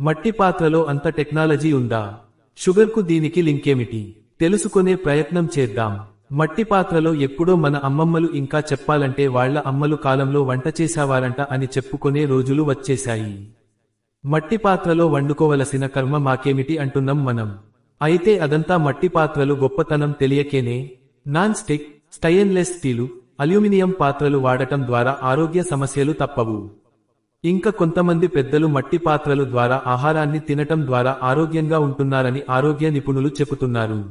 మట్టి పాత్రలో అంత టెక్నాలజీ ఉందా? షుగర్కు దీనికి లింకేమిటి? తెలుసుకునే ప్రయత్నం చేద్దాం. మట్టి పాత్రలో ఎప్పుడో మన అమ్మమ్మలు ఇంకా చెప్పాలంటే వాళ్ళ అమ్మలు కాలంలో వంట చేశావారంట అని చెప్పుకునే రోజులు వచ్చేశాయి. మట్టి పాత్రలో వండుకోవలసిన కర్మ మాకేమిటి అంటున్నాం మనం. అయితే అదంతా మట్టి పాత్రలు గొప్పతనం తెలియకేనే? Non stick stainless steel aluminium పాత్రలు వాడటం ద్వారా ఆరోగ్య సమస్యలు తప్పవు. ఇంకా కొంతమంది పెద్దలు మట్టి పాత్రలు ద్వారా ఆహారాన్ని తినటం ద్వారా ఆరోగ్యంగా ఉంటున్నారని ఆరోగ్య నిపుణులు చెబుతున్నారు.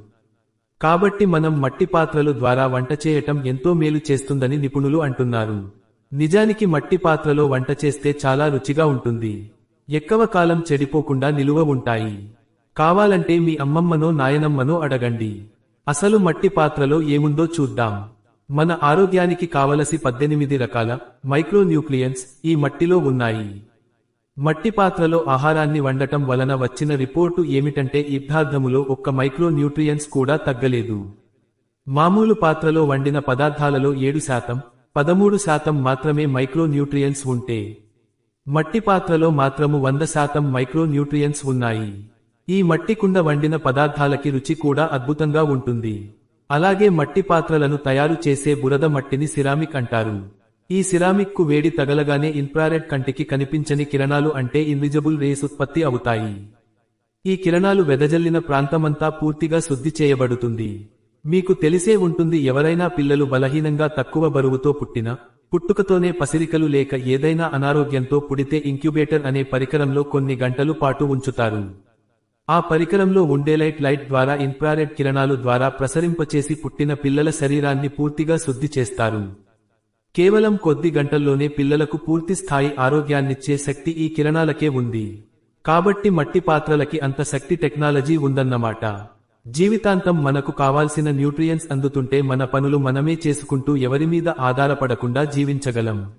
కాబట్టి మనం మట్టి పాత్రలు ద్వారా వంట చేయటం ఎంతో మేలు చేస్తుందని నిపుణులు అంటున్నారు. నిజానికి మట్టి పాత్రలో వంట చేస్తే చాలా రుచిగా ఉంటుంది. ఎక్కువ కాలం చెడిపోకుండా నిలువ ఉంటాయి. కావాలంటే మీ అమ్మమ్మనో నాయనమ్మనో అడగండి. అసలు మట్టి పాత్రలో ఏముందో చూద్దాం. మన ఆరోగ్యానికి కావలసి పద్దెనిమిది రకాల మైక్రోన్యూక్లియన్స్ ఈ మట్టిలో ఉన్నాయి. మట్టి పాత్రలో ఆహారాన్ని వండటం వలన వచ్చిన రిపోర్టు ఏమిటంటే యుద్ధార్థములో ఒక్క మైక్రో న్యూట్రియన్స్ కూడా తగ్గలేదు. మామూలు పాత్రలో వండిన పదార్థాలలో ఏడు శాతం పదమూడు శాతం మాత్రమే మైక్రోన్యూట్రియన్స్ ఉంటే. మట్టి పాత్రలో మాత్రము వంద శాతం మైక్రో న్యూట్రియన్స్ ఉన్నాయి. ఈ మట్టి కుండ వండిన పదార్థాలకి రుచి కూడా అద్భుతంగా ఉంటుంది. అలాగే మట్టి పాత్రలను తయారు చేసే బురద మట్టిని సిరామిక్ అంటారు. ఈ సిరామిక్కు వేడి తగలగానే ఇన్ఫ్రారెడ్ కంటికి కనిపించని కిరణాలు అంటే ఇన్విజిబుల్ రేస్ ఉత్పత్తి అవుతాయి. ఈ కిరణాలు వెదజల్లిన ప్రాంతమంతా పూర్తిగా శుద్ధి చేయబడుతుంది. మీకు తెలిసే ఉంటుంది ఎవరైనా పిల్లలు బలహీనంగా తక్కువ బరువుతో పుట్టిన పుట్టుకతోనే పసిరికలు లేక ఏదైనా అనారోగ్యంతో పుడితే ఇంక్యుబేటర్ అనే పరికరంలో కొన్ని గంటలు పాటు ఉంచుతారు. ఆ పరికరంలో ఉండే లైట్ లైట్ ద్వారా ఇన్ఫ్రారెడ్ కిరణాలు ద్వారా ప్రసరింపచేసి పుట్టిన పిల్లల శరీరాన్ని పూర్తిగా శుద్ధి చేస్తారు. కేవలం కొద్ది గంటల్లోనే పిల్లలకు పూర్తి స్థాయి ఆరోగ్యాన్నిచ్చే శక్తి ఈ కిరణాలకే ఉంది. కాబట్టి మట్టి పాత్రలకి అంత శక్తి టెక్నాలజీ ఉందన్నమాట. జీవితాంతం మనకు కావాల్సిన న్యూట్రియన్స్ అందుతుంటే మన పనులు మనమే చేసుకుంటూ ఎవరి మీద ఆధారపడకుండా జీవించగలం.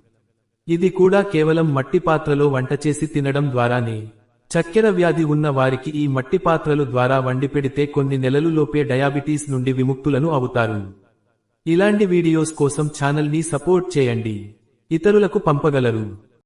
ఇది కూడా కేవలం మట్టి పాత్రలో వంట చేసి తినడం ద్వారానే. చక్కెర వ్యాధి ఉన్న వారికి ఈ మట్టి పాత్రలు ద్వారా వండి పెడితే కొన్ని నెలలు లోపే డయాబెటీస్ నుండి విముక్తులను అవుతారు. ఇలాంటి వీడియోస్ కోసం ఛానల్ని సపోర్ట్ చేయండి. ఇతరులకు పంపగలరు.